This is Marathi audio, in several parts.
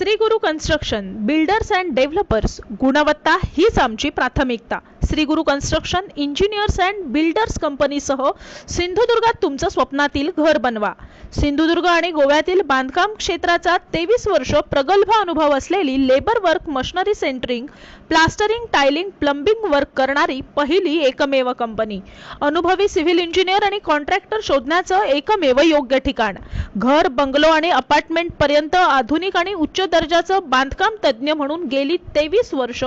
Shri Guru construction builders and developers गुणवत्ता हीच आमची प्राथमिकता. Shri Guru construction engineers and builders कंपनीसह सिंधुदुर्गात तुमचं स्वप्नातील घर बनवा. सिंधुदुर्ग आणि गोव्यातील बांधकाम क्षेत्राचा तेवीस वर्ष प्रगल्भ अनुभव असलेली labour work machinery centering plastering tiling plumbing work करणारी पहिली एकमेव कंपनी. अनुभवी सिव्हिल इंजिनियर आणि कॉन्ट्रॅक्टर शोधण्याचं एकमेव योग्य ठिकाण. घर बंगलो आणि अपार्टमेंट पर्यंत आधुनिक आणि उच्च दर्जाचं बांधकाम तज्ज्ञ म्हणून गेली तेवीस वर्ष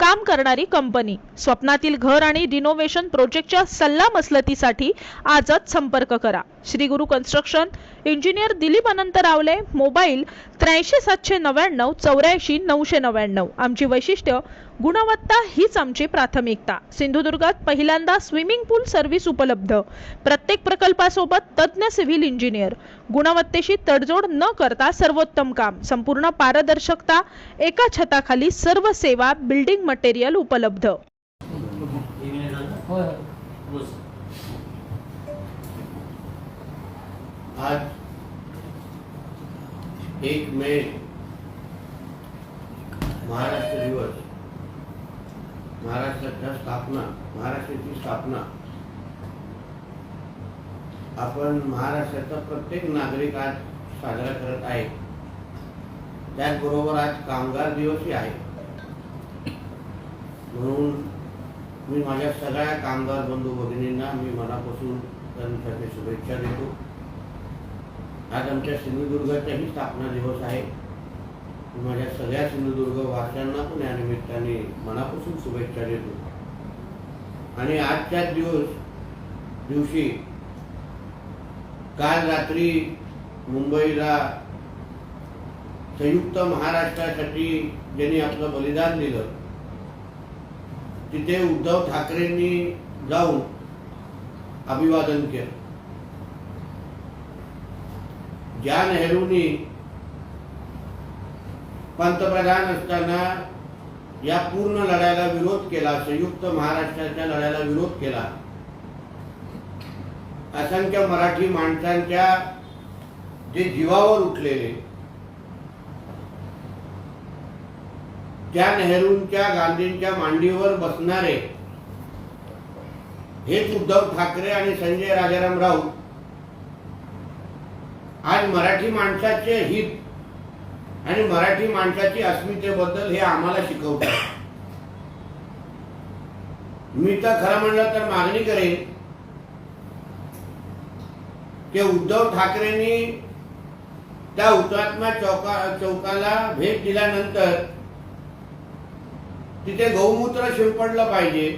काम करणारी कंपनी. स्वप्नातील घर आणि रिनोव्हेशन प्रोजेक्टच्या सल्ला मसलतीसाठी आजच संपर्क करा. श्री गुरु कन्स्ट्रक्शन इंजिनियर दिलीप अनंत रावले मोबाईल त्र्याऐंशी सातशे नव्याण्णव चौऱ्याऐंशी नऊशे नव्याण्णव. आमची वैशिष्ट्य गुणवत्ता हीच आमची प्राथमिकता. सिंधुदुर्गात पहिल्यांदा स्विमिंग पूल सर्व्हिस उपलब्ध. प्रत्येक प्रकल्पासोबत तज्ज्ञ सिव्हिल इंजिनियर. गुणवत्तेशी तडजोड न करता सर्वोत्तम काम. संपूर्ण पारदर्शकता एका छताखाली सर्व सेवा बिल्डिंग मटेरियल उपलब्ध. आज एक मे महाराष्ट्र दिवस. महाराष्ट्राच्या स्थापना महाराष्ट्राची स्थापना. आपण महाराष्ट्राचा प्रत्येक नागरिक आज साजरा करत आहे. त्याचबरोबर आज कामगार दिवसही आहे. म्हणून मी माझ्या सगळ्या कामगार बंधू भगिनींना मी मनापासून त्यांच्यासाठी शुभेच्छा देतो. आज आमच्या सिंधुदुर्गाचाही स्थापना दिवस आहे. माझ्या सगळ्या सिंधुदुर्ग वासियांना पण या निमित्ताने मनापासून शुभेच्छा देतो. आणि आजच्याच दिवस दिवशी काल रात्री मुंबईला संयुक्त महाराष्ट्रासाठी ज्यांनी आपलं बलिदान दिलं तिथे उद्धव ठाकरेंनी जाऊन अभिवादन केलं. या नेहरूंनी पंतप्रधान असताना या पूर्ण लढ्याला विरोध केला संयुक्त महाराष्ट्राच्या लढ्याला विरोध केला. असंख्य मराठी माणसांच्या जे जीवावर उठलेले त्या नेहरूंच्या गांधींच्या मांडीवर बसणारे हेच उद्धव ठाकरे आणि संजय राजाराम राऊत आज मराठी माणसाचे हित आणि मराठी माणसाची अस्मितेबद्दल हे आम्हाला शिकवतात. मी तर खरं म्हणलं तर मागणी करेन की उद्धव ठाकरेंनी त्या हुतात्मा चौका चौकाला भेट दिल्यानंतर तिथे गौमूत्र शिंपडलं पाहिजे.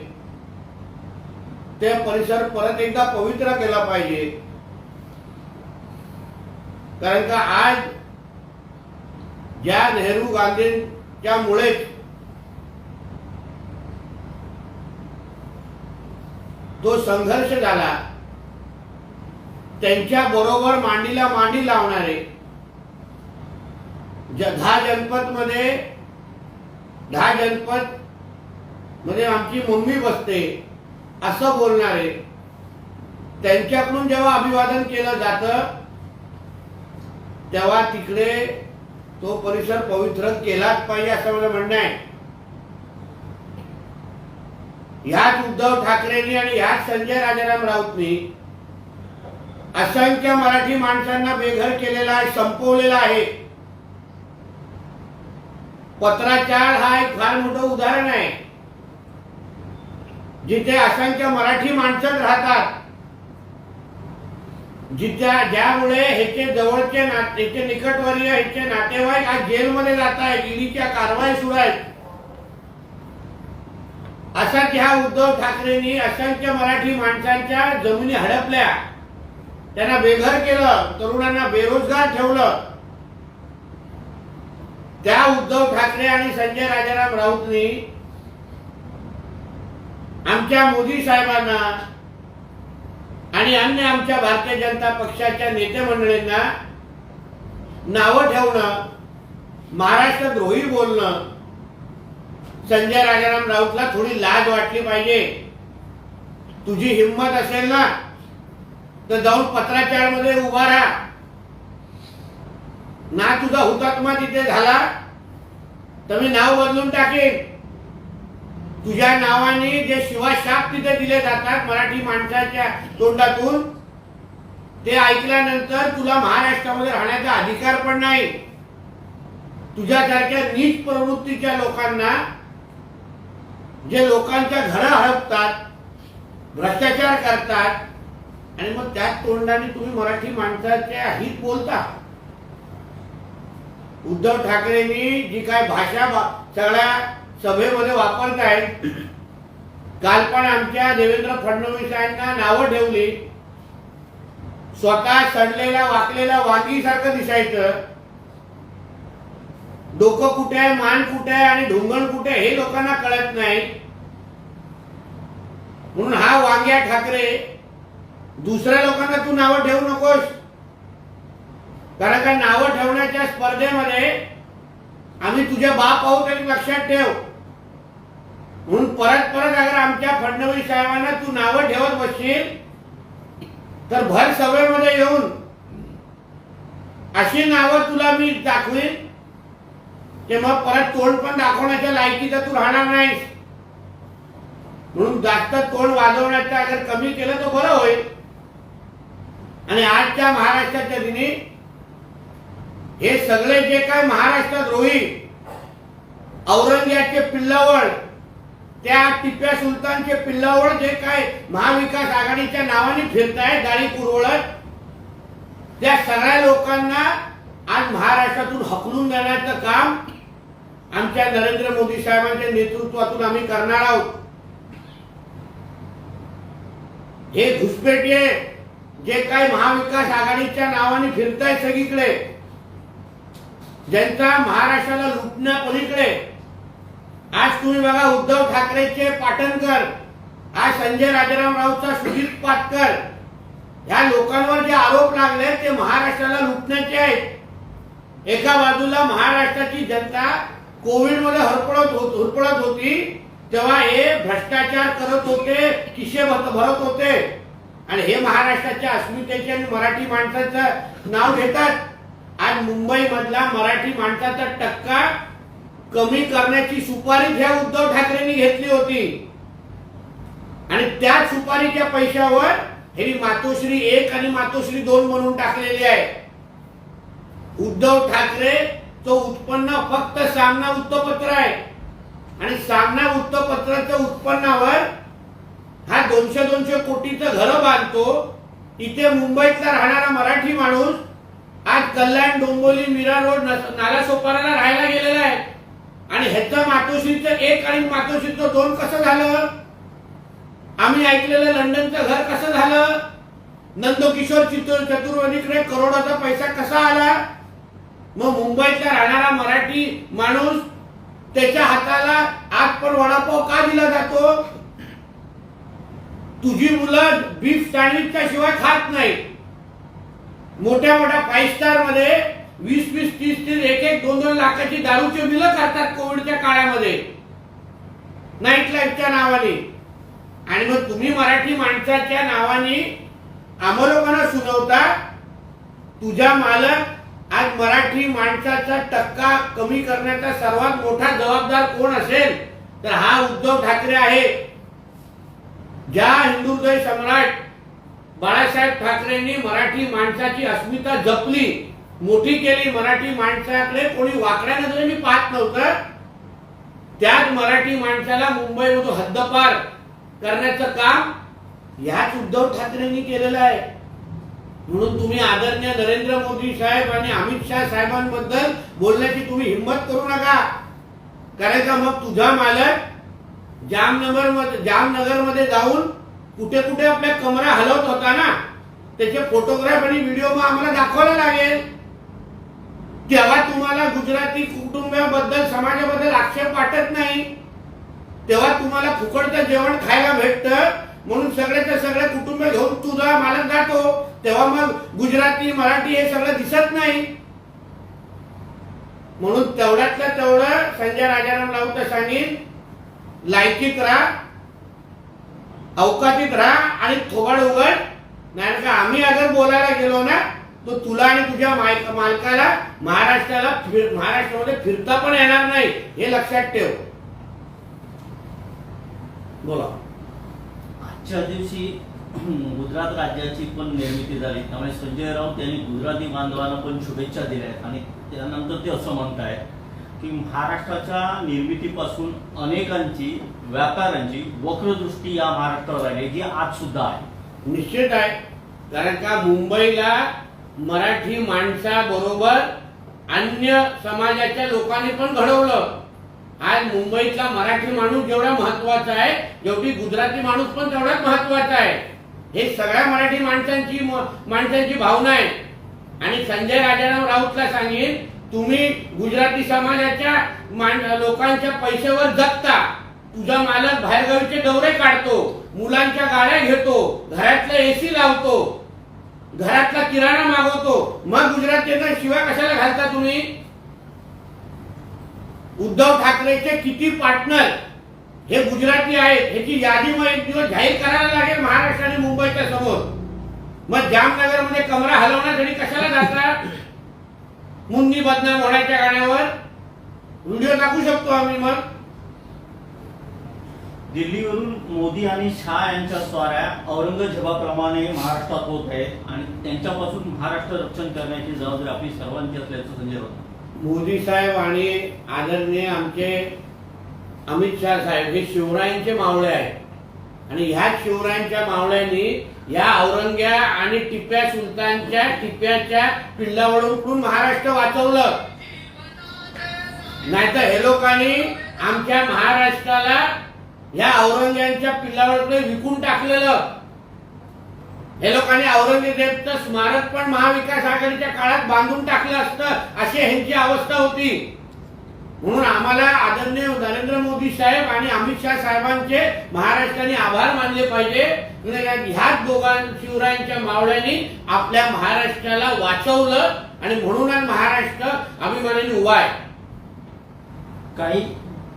ते परिसर परत एकदा पवित्र केला पाहिजे. कारण का आज ज्या नेहरू गांधींच्या मुळेच तो संघर्ष झाला त्यांच्या बरोबर मांडीला मांडी लावणारे दहा जनपदमध्ये दहा जनपदमध्ये आमची मम्मी बसते असं बोलणारे त्यांच्याकडून जेव्हा अभिवादन केलं जातं तेव्हा तिकडे तो परिसर पवित्र केलाच पाहिजे असं मला म्हणणं आहे. ह्याच उद्धव ठाकरेंनी आणि ह्याच संजय राजाराम राऊतनी असंख्य मराठी माणसांना बेघर केलेला आहे संपवलेला आहे. पत्राचार हा एक फार मोठं उदाहरण आहे. जिथे असंख्य मराठी माणसं राहतात जिथ्या ज्यामुळे ह्याचे जवळचे ह्याचे निकटवर्य ह्याचे नातेवाईक आज जेलमध्ये जात आहेत ईडीच्या कारवाई सुरू आहेत. असा ह्या उद्धव ठाकरेंनी असंख्य मराठी माणसांच्या जमिनी हडपल्या. त्यांना बेघर केलं तरुणांना बेरोजगार ठेवलं. त्या उद्धव ठाकरे आणि संजय राजाराम राऊतनी आमच्या मोदी साहेबांना आणि अन्य आमच्या भारतीय जनता पक्षाच्या नेते मंडळींना नावं ठेवणं महाराष्ट्र द्रोही बोलणं संजय राजाराम राऊतला थोडी लाज वाटली पाहिजे. तुझी हिंमत असेल ना तर जाऊन पत्राचारमध्ये उभा राहा. ना तुझा हुतात्मा तिथे झाला तर मी नाव बदलून टाकेन. तुझ्या नावाने जे शिवाशाप तिथे दिले जातात मराठी माणसाच्या तोंडातून ते ऐकल्यानंतर तुला महाराष्ट्रामध्ये राहण्याचा अधिकार पण नाही. तुझ्यासारख्या नीच प्रवृत्तीच्या लोकांना जे लोकांच्या घरं हडपतात भ्रष्टाचार करतात आणि मग त्याच तोंडाने तुम्ही मराठी माणसाच्या हित बोलता. उद्धव ठाकरेंनी जी काय भाषा वा- सगळ्या सभेमध्ये वापरतायत काल पण आमच्या देवेंद्र फडणवीसांना नावं ठेवली. स्वतः सडलेल्या वाकलेल्या वांगीसारखं दिसायचं. डोकं कुठे आहे मान कुठे आहे आणि ढोंगण कुठे हे लोकांना कळत नाही. म्हणून हा वांग्या ठाकरे दुसऱ्या लोकांना तू नावं ठेवू नकोस. कारण का नावं ठेवण्याच्या स्पर्धेमध्ये आम्ही तुझे बाप आहोत आणि लक्षात ठेव. म्हणून परत परत अगर आमच्या फडणवीस साहेबांना तू नावं ठेवत बसशील तर भर सभेमध्ये येऊन अशी नावं तुला मी दाखवीन ते मग परत तोंड पण दाखवण्याच्या लायकीचा तू राहणार नाहीस. म्हणून जास्त तोंड वाजवण्याचं अगर कमी केलं तर बरं होईल. आणि आजच्या महाराष्ट्राच्या दिनी हे सगळे जे काय महाराष्ट्रात रोहित औरंगजेबचे पिल्लावळ त्या टिप्या सुलतानचे पिल्लावळ जे काय महाविकास आघाडीच्या नावाने फिरताय गाडी पुरवळत त्या सगळ्या लोकांना आज महाराष्ट्रातून हकलून देण्याचं काम आमच्या नरेंद्र मोदी साहेबांच्या नेतृत्वातून आम्ही करणार आहोत. हे घुसपेटे जे काही महाविकास आघाडीच्या नावाने फिरताय सगळीकडे ज्यांचा महाराष्ट्राला लुटण्या पलीकडे. आज तुम्ही बघा उद्धव ठाकरेचे पाटणकर आज संजय राजाराम राऊतचा सुधीर पाटकर. ह्या लोकांवर जे आरोप लागले ते महाराष्ट्राला लुटण्याचे आहेत. एका बाजूला महाराष्ट्राची जनता कोविडमध्ये हरपळत होत हुरपळत होती तेव्हा हे भ्रष्टाचार करत होते किशे भरत होते. आणि हे महाराष्ट्राच्या अस्मितेचे आणि मराठी माणसाचं नाव घेतात. आज मुंबई मधला मराठी माणसाचा टक्का कमी करण्याची सुपारी ह्या उद्धव ठाकरेंनी घेतली होती. आणि त्या सुपारीच्या पैशावर हे मातोश्री एक आणि मातोश्री दोन म्हणून टाकलेली आहे. उद्धव ठाकरे तो उत्पन्न फक्त सामना वृत्तपत्र आहे. आणि सामना वृत्तपत्राच्या उत्पन्नावर हा दोनशे दोनशे कोटीचं घर बांधतो. इथे मुंबईतला राहणारा मराठी माणूस आज कल्याण डोंबोली मीरा रोड नालासोपाराला राहायला गेलेला आहे. आणि ह्याचं मातोश्रीचं एक आणि मातोश्रीचं दोन कसं झालं? आम्ही ऐकलेलं लंडनचं घर कसं झालं? नंदकिशोर चितूर चतुर्वेदीकडे करोडाचा पैसा कसा आला? मग मुंबईतला राहणारा मराठी माणूस त्याच्या हाताला आज पण वडापाव का दिला जातो? तुझी मुलं बीफ सँडविचच्या शिवाय खात नाही मोठ्या मोठ्या फाईव्ह स्टारमध्ये वीस वीस तीस तीस एक एक दोन दोन लाखाची दारूची बिलं करतात कोविडच्या काळामध्ये. नाईट लाईफच्या नावाने. आणि मग तुम्ही मराठी माणसाच्या नावाने आम्हा सुनवता सुनावता तुझ्या मालक आज मराठी माणसाचा टक्का कमी करण्याचा सर्वात मोठा जबाबदार कोण असेल तर हा उद्धव ठाकरे आहे ज्या हिंदुहृदय सम्राट बाळासाहेब ठाकरेंनी मराठी माणसाची अस्मिता जपली मोठी केली मराठी माणसाकडे कोणी वाकड्या नजरेने पाहत नव्हतं त्याच मराठी माणसाला मुंबईमधून हद्दपार करण्याचं काम याच उद्धव ठाकरेंनी केलेलं आहे. म्हणून तुम्ही आदरणीय नरेंद्र मोदी साहेब आणि अमित शाह साहेबांबद्दल बोलण्याची तुम्ही हिंमत करू नका. कारण का मग तुझा मालक जामनगरमध्ये जामनगरमध्ये जाऊन कुठे कुठे आपल्या कमरा हलवत होता ना त्याचे फोटोग्राफ आणि व्हिडिओ मग आम्हाला दाखवायला लागेल. तेव्हा तुम्हाला गुजराती कुटुंबाबद्दल समाजाबद्दल आक्षेप वाटत नाही तेव्हा तुम्हाला फुकटचं जेवण खायला भेटतं. म्हणून सगळ्याच्या सगळे कुटुंब घेऊन तुझा मालक जातो. तेव्हा मग गुजराती मराठी हे सगळं दिसत नाही. म्हणून तेवढ्यातलं तेवढं संजय राजाराम राऊत सांगेन लायकीत राहा अवकाशीत राहा आणि थोबाड उघड. नाही का आम्ही अगर बोलायला गेलो ना तो तुला आणि तुझ्या माल- मालकाला महाराष्ट्राला फिर- महाराष्ट्रामध्ये फिरता पण येणार नाही हे लक्षात ठेव. बोला. आजच्या दिवशी गुजरात राज्याची पण निर्मिती झाली. त्यामुळे संजय राऊत यांनी गुजराती बांधवांना पण शुभेच्छा दिल्या आहेत आणि त्यानंतर ते असं म्हणतायत की महाराष्ट्राच्या निर्मितीपासून अनेकांची व्यापाऱ्यांची वक्रदृष्टी या महाराष्ट्रावर आली जी आज सुद्धा आहे. निश्चित आहे. कारण का मुंबईला मराठी माणसाबरोबर अन्य समाजाच्या लोकांनी पण घडवलं. आज मुंबईतला मराठी माणूस जेवढा महत्त्वाचा आहे जेवढी गुजराती माणूस पण तेवढाच महत्त्वाचा आहे. हे सगळ्या मराठी माणसांची माणसांची भावना आहे. आणि संजय राजाराम राऊतला सांगेन तुम्ही गुजराती समाजाच्या लोकांच्या पैशावर जगता. तुझा मालक बाहेरगावीचे दौरे काढतो मुलांच्या गाड्या घेतो घरातला एसी लावतो घरातला किराणा मागवतो. मग गुजरातींना शिवाय कशाला घालता तुम्ही? उद्धव ठाकरेचे किती पार्टनर हे गुजराती आहेत ह्याची यादी मग एक दिवस जाहीर करायला लागेल महाराष्ट्र आणि मुंबईच्या समोर. मग जामनगरमध्ये कमरा हलवण्यासाठी कशाला जातात मुन्नी बदनाम होण्याच्या गाण्यावर व्हिडिओ टाकू शकतो आम्ही मग. दिल्लीवरून मोदी आणि शाह यांच्या स्वाऱ्या औरंगजेबाप्रमाणे महाराष्ट्रात होत आहेत आणि त्यांच्यापासून महाराष्ट्र रक्षण करण्याची जबाबदारी आपली सर्वांची असल्याचं संजय मोदी साहेब आणि आदरणीय आमचे अमित शहा साहेब हे शिवरायांचे मावळे आहेत. आणि ह्या शिवरायांच्या मावळ्यांनी या औरंग्या आणि टिप्या सुलतानच्या टिप्याच्या उठून महाराष्ट्र वाचवलं. नाहीतर हे लोकांनी आमच्या महाराष्ट्राला या औरंग्यांच्या पिल्लावरकडे विकून टाकलेलं. हे लोकांनी औरंगजेबचं स्मारक पण महाविकास आघाडीच्या काळात बांधून टाकलं असतं अशी ह्यांची अवस्था होती. म्हणून आम्हाला आदरणीय नरेंद्र मोदी साहेब आणि अमित शाह साहेबांचे महाराष्ट्राने आभार मानले पाहिजे. ह्याच दोघां शिवरायांच्या मावळ्यांनी आपल्या महाराष्ट्राला वाचवलं आणि म्हणूनच महाराष्ट्र अभिमानाने उभा आहे. काही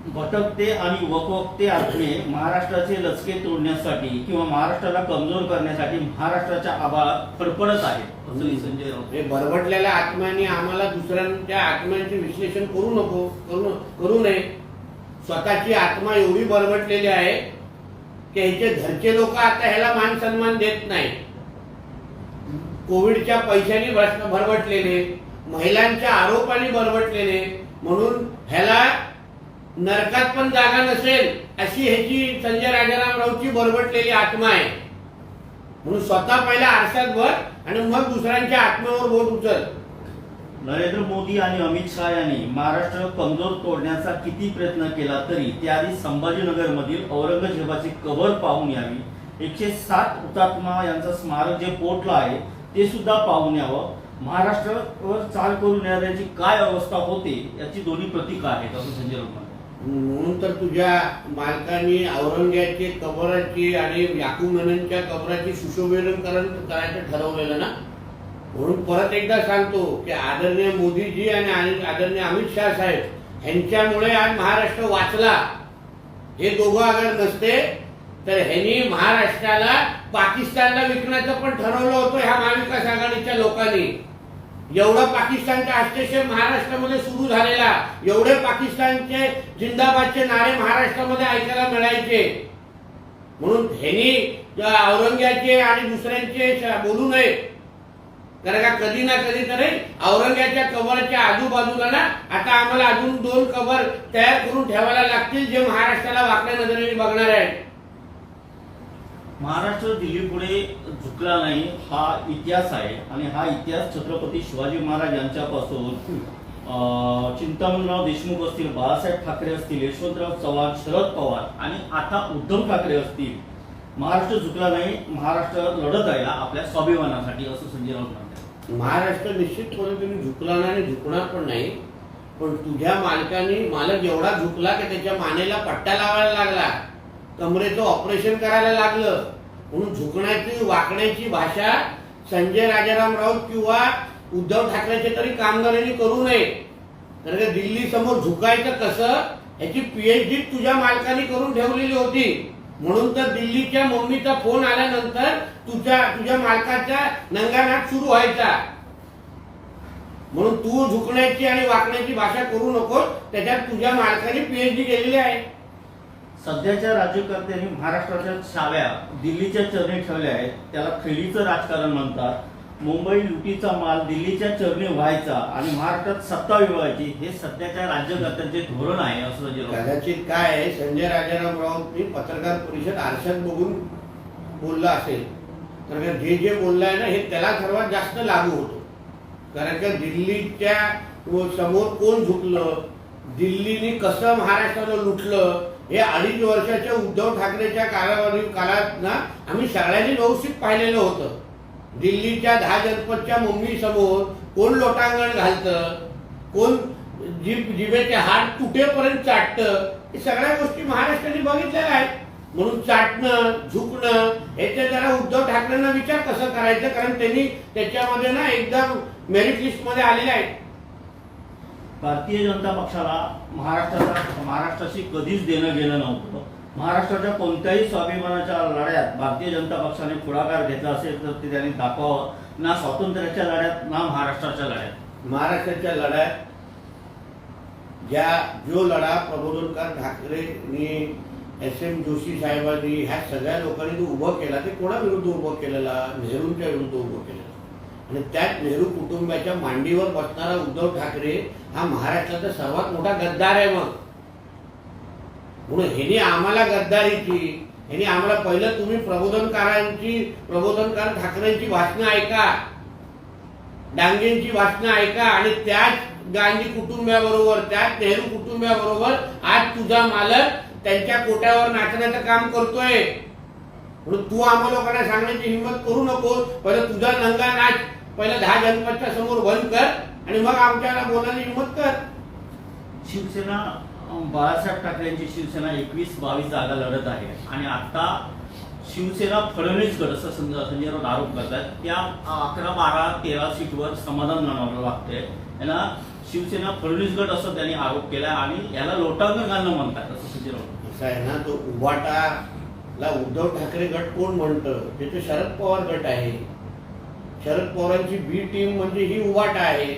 भटकते आणि वकवकते आत्मे महाराष्ट्राचे लचके तोडण्यासाठी किंवा महाराष्ट्राला कमजोर करण्यासाठी महाराष्ट्राच्या आभाळात फडफडत आहेत. संजय राऊत हे बरबटलेल्या आत्म्यांनी आम्हाला दुसऱ्यांच्या आत्म्यांचे विश्लेषण करू नको करू करू नये. स्वतःची आत्मा एवढी बरबटलेली आहे की ह्याचे घरचे लोक आता ह्याला मान सन्मान देत नाही. कोविडच्या पैशांनी भरबटलेले महिलांच्या आरोपांनी बरबटलेले म्हणून ह्याला नरकात पण जागा नसेल अशी ह्याची संजय राजाराम राऊतची बरबटलेली आत्मा आहे. म्हणून स्वतः पहिला आरशात भर आणि मग दुसऱ्यांच्या आत्म्यावर बोट उचल. नरेंद्र मोदी आणि अमित शहा यांनी महाराष्ट्र कमजोर तोडण्याचा किती प्रयत्न केला तरी त्याआधी संभाजीनगर मधील औरंगजेबाची कबर पाहून यावी एकशे सात हुतात्मा यांचं स्मारक जे पोटलं आहे ते सुद्धा पाहून यावं. महाराष्ट्रावर चाल करून येणाऱ्याची काय अवस्था होते याची दोन्ही प्रतीक आहेत असं संजय राऊत म्हणून तर तुझ्या मालकांनी औरंग्याची कबराची आणि याकूब मेननच्या कबराची सुशोभीकरण करायचं ठरवलेलं ना? म्हणून परत एकदा सांगतो की आदरणीय मोदीजी आणि आदरणीय अमित शहा साहेब ह्यांच्यामुळे आज महाराष्ट्र वाचला. हे दोघं अगर नसते तर ह्यांनी महाराष्ट्राला पाकिस्तानला विकण्याचं पण ठरवलं होतं ह्या महाविकास आघाडीच्या लोकांनी. एवढं पाकिस्तानचा हस्तक्षेप महाराष्ट्रामध्ये सुरू झालेला एवढे पाकिस्तानचे जिंदाबादचे नारे महाराष्ट्रामध्ये ऐकायला मिळायचे. म्हणून ह्यांनी त्या औरंग्याचे आणि दुसऱ्यांचे बोलू नये. कारण का कधी ना कधी तरी औरंग्याच्या कबरच्या आजूबाजूला ना आता आम्हाला अजून दोन कबर तयार करून ठेवायला लागतील जे महाराष्ट्राला वाकड्या नजरेने बघणार आहेत. महाराष्ट्र दिल्लीपुढे झुकला नाही हा इतिहास आहे. आणि हा इतिहास छत्रपती शिवाजी महाराज यांच्यापासून चिंतामणराव देशमुख असतील बाळासाहेब ठाकरे असतील यशवंतराव चव्हाण शरद पवार आणि आता उद्धव ठाकरे असतील महाराष्ट्र झुकला नाही महाराष्ट्र लढत आहे आपल्या स्वाभिमानासाठी असं संजय राऊत म्हणतात. महाराष्ट्र निश्चित तुम्ही झुकला नाही आणि झुकणार पण नाही. पण तुझ्या मालकाने मालक एवढा झुकला की त्याच्या मानेला पट्टा लावायला लागला. कमरेचं ऑपरेशन करायला लागलं. म्हणून झुकण्याची वाकण्याची भाषा संजय राजाराम राऊत किंवा उद्धव ठाकरेचे तरी कामगारांनी करू नये. कारण दिल्ली समोर झुकायचं कसं याची पीएचडी तुझ्या मालकाने करून ठेवलेली होती. म्हणून तर दिल्लीच्या मम्मीचा फोन आल्यानंतर तुझ्या तुझ्या मालकाचा नंगानाट सुरू व्हायचा. म्हणून तू झुकण्याची आणि वाकण्याची भाषा करू नकोस त्याच्यात तुझ्या मालकाने पीएचडी केलेली आहे. सध्याच्या राज्यकर्त्यांनी महाराष्ट्राच्या शाव्या दिल्लीच्या चरणी ठेवल्या आहेत. त्याला खेळीचं राजकारण म्हणतात. मुंबई लुटीचा माल दिल्लीच्या चरणी व्हायचा आणि महाराष्ट्रात सत्ता मिळवायची हे सध्याच्या राज्यकर्त्यांचे धोरण आहे असं कदाचित काय आहे, संजय राजाराम राऊतनी पत्रकार परिषद आरशात बघून बोललं असेल. कारण का जे जे बोललं आहे ना हे त्याला सर्वात जास्त लागू होतो. कारण का दिल्लीच्या समोर कोण झुकलं? दिल्लीने कसं महाराष्ट्राला लुटलं? हे अडीच वर्षाच्या उद्धव ठाकरेच्या कालावधी काळात ना आम्ही सगळ्यांनी व्यवस्थित पाहिलेलं होतं. दिल्लीच्या दहा जनपदच्या मम्मी समोर कोण लोटांगण घालतं कोण जीभ जिभेचे हात तुटेपर्यंत चाटतं हे सगळ्या गोष्टी महाराष्ट्राने बघितलेल्या आहेत. म्हणून चाटणं झुकणं याचे जरा उद्धव ठाकरेंना विचार कसं करायचं कारण त्यांनी त्याच्यामध्ये ना एकदम मेरिट लिस्टमध्ये आलेले आहेत. भारतीय जनता पक्षाला महाराष्ट्राचा महाराष्ट्राशी कधीच देणं घेणं नव्हतं. महाराष्ट्राच्या कोणत्याही स्वाभिमानाच्या लढ्यात भारतीय जनता पक्षाने पुढाकार घेतला असेल तर ते त्यांनी दाखवावं. ना स्वातंत्र्याच्या लढ्यात ना महाराष्ट्राच्या लढ्यात. महाराष्ट्राच्या लढ्यात ज्या जो लढा प्रबोधनकार ठाकरेंनी एस एम जोशी साहेबांनी ह्या सगळ्या लोकांनी जो उभं केला ते कोणाविरुद्ध उभं केलेला? नेहरूंच्या विरुद्ध उभं केलेला. आणि त्यात नेहरू कुटुंबाच्या मांडीवर बसणारा उद्धव ठाकरे हा महाराष्ट्राचा सर्वात मोठा गद्दार आहे मग. म्हणून ह्याने आम्हाला गद्दारीची ह्याने आम्हाला पहिलं तुम्ही प्रबोधनकारांची प्रबोधनकार ठाकरेंची भाषणं ऐका. डांगेंची भाषणं ऐका आणि त्याच गांधी कुटुंबाबरोबर त्याच नेहरू कुटुंबाबरोबर आज तुझा मालक त्यांच्या कोट्यावर नाचण्याचं काम करतोय. म्हणून तू आम्हा लोकांना सांगण्याची हिंमत करू नको पहिलं तुझा नंगा नाच. पहिलं दहा जनपदच्या समोर बंद कर आणि मग आमच्याला बोलायला हिंमत कर. शिवसेना बाळासाहेब ठाकरे यांची शिवसेना एकवीस बावीस जागा लढत आहे. आणि आता शिवसेना फडणवीस गट असं संजय संजय राऊत आरोप करतात त्या अकरा बारा तेरा सीटवर समाधान मानावं लागतंय. यांना शिवसेना फडणवीस गट असं त्यांनी आरोप केला आणि याला लोटांगण घालणं म्हणतात असं संजय राऊत. असं आहे ना तो उभाटाला उद्धव ठाकरे गट कोण म्हणतं? ते शरद पवार गट आहे. शरद पवारांची बी टीम म्हणजे ही उभाटा आहे.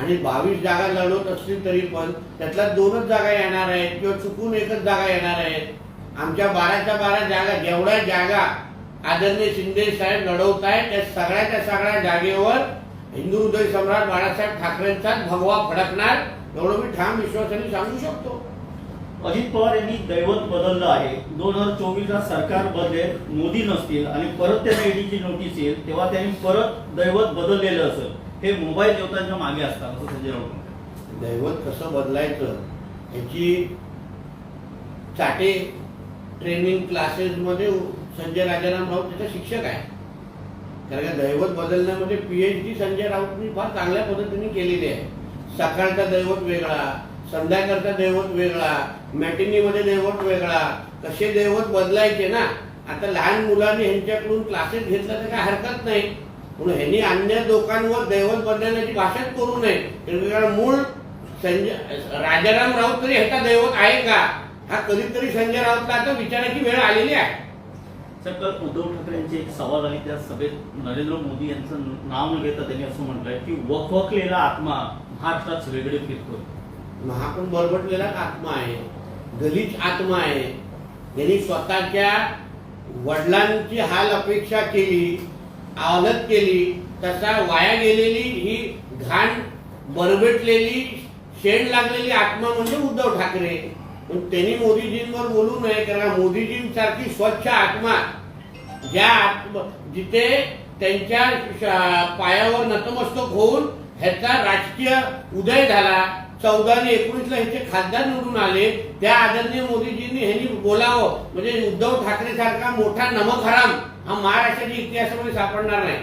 आणि बावीस जागा लढवत असतील तरी पण त्यातल्या दोनच जागा येणार आहेत किंवा चुकून एकच जागा येणार आहेत. आमच्या बाराच्या बारा जागा जेवढ्या जागा आदरणीय शिंदे साहेब लढवत आहेत त्या सगळ्याच्या सगळ्या जागेवर हिंदू हृदय सम्राट बाळासाहेब ठाकरेंचाच भगवा फडकणार एवढं मी ठाम विश्वासाने सांगू शकतो. अजित पवार यांनी दैवत बदललं आहे. दोन हजार चोवीस ला सरकार बदलेल मोदी नसतील आणि परत त्या ईडीची नोटीस येईल तेव्हा त्यांनी परत दैवत बदललेलं असेल. हे मोबाईल देवतांच्या मागे असतात असं संजय राऊत दैवत कसं बदलायचं? याची चाटे ट्रेनिंग क्लासेसमध्ये संजय राजाराम राऊत त्याचा शिक्षक आहे. कारण का दैवत बदलण्यामध्ये पीएचडी संजय राऊतनी फार चांगल्या पद्धतीने केलेली आहे. सकाळचा दैवत वेगळा संध्याकाळचा दैवत वेगळा मॅटिनीमध्ये दैवत वेगळा कसे दैवत बदलायचे ना. आता लहान मुलांनी ह्यांच्याकडून क्लासेस घेतला तर काय हरकत नाही. म्हणून ह्यांनी अन्य लोकांवर दैवत बदलण्याची भाषाच करू नये. कारण मूळ संजय राजाराम राऊत तरी ह्याचा दैवत आहे का? हा कधीतरी संजय राऊतला आता विचारायची वेळ आलेली आहे. सर उद्धव ठाकरे एक सवाल आहे त्या सभेत. नरेंद्र मोदी यांचं नाव न घेता त्यांनी असं म्हटलंय की वखवकलेला आत्मा महाराष्ट्रात सगळीकडे फिरतोय. हा पण बरबटलेला आत्मा आहे. गलीच आत्मा आहे. यांनी स्वतःच्या वडिलांची हाल अपेक्षा केली आवलत केली तसा वाया गेलेली ही घाण बरबटलेली शेण लागलेली आत्मा म्हणजे उद्धव ठाकरे. पण त्यांनी मोदीजींवर बोलू नये कारण मोदीजींसारखी स्वच्छ आत्मा ज्या आत्म जिथे त्यांच्या पायावर नतमस्तक होऊन ह्याचा राजकीय उदय झाला चौदा आणि एकोणीसला ह्याचे खासदार निवडून आले. त्या आदरणीय मोदीजींनी ह्यांनी बोलावं. म्हणजे उद्धव ठाकरे सारखा मोठा नमक हराम हा महाराष्ट्राच्या इतिहासामध्ये सापडणार नाही.